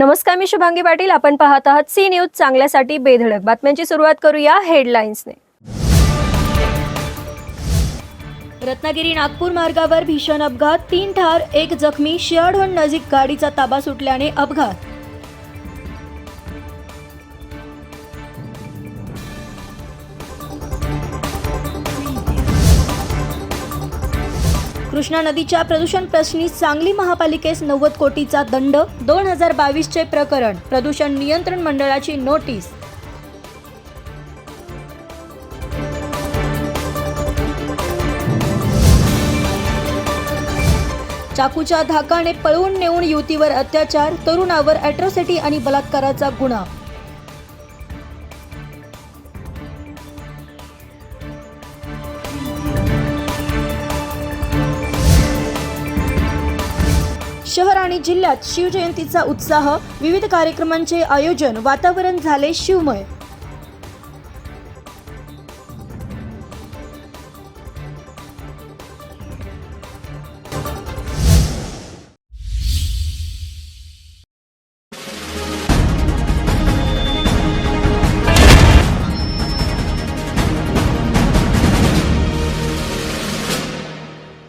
नमस्कार मी शुभांगी पाटील. आपण पाहत आहात सी न्यूज चांगल्यासाठी बेधडक. बातम्यांची सुरुवात करूया हेडलाईन्सने रत्नागिरी नागपूर मार्गावर भीषण अपघात. तीन ठार एक जखमी शियाढोण नजीक गाडीचा ताबा सुटल्याने अपघात. कृष्णा नदीच्या प्रदूषण प्रश्नी सांगली महापालिकेस नव्वद कोटीचा दंड दोन हजार बावीसचे प्रकरण प्रदूषण नियंत्रण मंडळाची नोटीस. चाकूच्या धाकाने पळवून नेऊन युवतीवर अत्याचार तरुणावर अॅट्रॉसिटी आणि बलात्काराचा गुन्हा. शहर आणि जिल्ह्यात शिवजयंतीचा उत्साह विविध कार्यक्रमांचे आयोजन वातावरण झाले शिवमय.